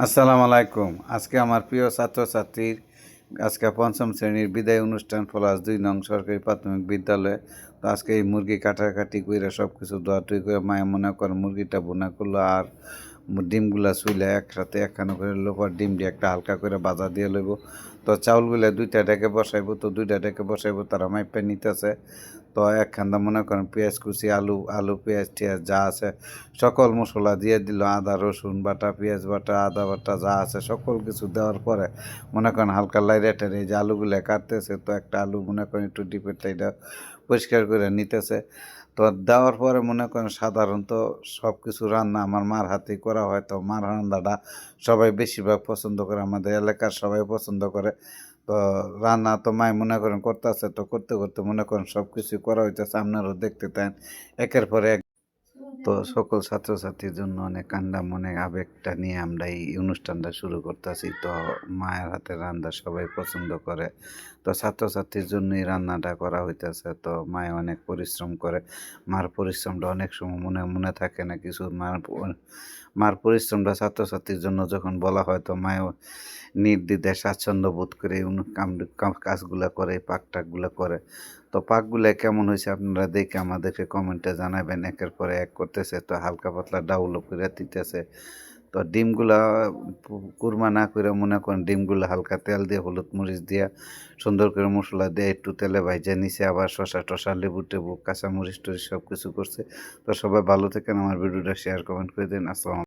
আসসালামু আলাইকুম। আজকে আমার প্রিয় ছাত্রছাত্রীর আজকে পঞ্চম শ্রেণির বিদায় অনুষ্ঠান প্লাস দুই নং সরকারি প্রাথমিক বিদ্যালয়ে। তো আজকে এই মুরগি কাটাকাটি করে সব কিছু দোয়াটুই করে মায়ে মনে করে মুরগিটা বোনা করল আর ডিমগুলা চুলে একসাথে একখানা করে লোপার ডিম দিয়ে একটা হালকা করে বাজা দিয়ে লইব। তো চাউলগুলা দুইটা ডেকে বসাইবো, তো দুইটা ডেকে বসাইবো, তারা মাইপে নিতেছে। তো একখান্দা মনে করেন পেঁয়াজ কুচি, আলু আলু, পেঁয়াজ, টিয়াজ যা আছে, সকল মশলা দিয়ে দিল, আদা, রসুন বাটা, পেঁয়াজ বাটা, আদা বাটা যা আছে, সকল কিছু দেওয়ার পরে মনে করেন হালকা লাইরেটের এই যে আলুগুলো কাটতেছে, তো একটা আলু মনে করেন একটু ডিপের এটা পরিষ্কার করে নিতেছে। তো দেওয়ার পরে মনে করেন সাধারণত সব কিছু রান্না আমার মার হাতেই করা হয়, তো মার রান্নাটা সবাই বেশিরভাগ পছন্দ করে, আমাদের এলাকার সবাই পছন্দ করে। তো রান্না তো মায় মনে করেন করতেছে, তো করতে করতে মনে করেন সব কিছু করা হইতেছে সামনেরও দেখতে তান একের পরে এক তো সকল ছাত্রছাত্রীর জন্য অনেক কান্ডা মনে আবেগটা নিয়ে আমরা এই অনুষ্ঠানটা শুরু করতেছি। তো মায়ের হাতের রান্না সবাই পছন্দ করে। তো ছাত্রছাত্রীর জন্যই রান্নাটা করা হইতেছে। তো মায়ে অনেক পরিশ্রম করে। মার পরিশ্রমটা অনেক সময় মনে মনে থাকে না কিছু। মার মার পরিশ্রমটা ছাত্রছাত্রীর জন্য যখন বলা হয়, তো মায়েও নির্দ্বিধায় স্বাচ্ছন্দ্য বোধ করে এই কাজগুলা করে পাক টাকগুলো করে। তো পাকগুলো কেমন হয়েছে আপনারা দেখে আমাদেরকে কমেন্টে জানাবেন। একের পরে এক করতেছে, তো হালকা পাতলা ডাউলও করে দিতেছে। তো ডিমগুলা কুরমা না করে মনে করেন ডিমগুলো হালকা তেল দিয়ে, হলুদ মরিচ দিয়ে, সুন্দর করে মশলা দিয়ে একটু তেলে ভাইজা নিচে আবার শশা টশা লেবু টেবু কাঁচা মরিচ টরিচ সব কিছু করছে। তো সবাই ভালো থাকেন, আমার ভিডিওটা শেয়ার, কমেন্ট করে দিন। আসসালাম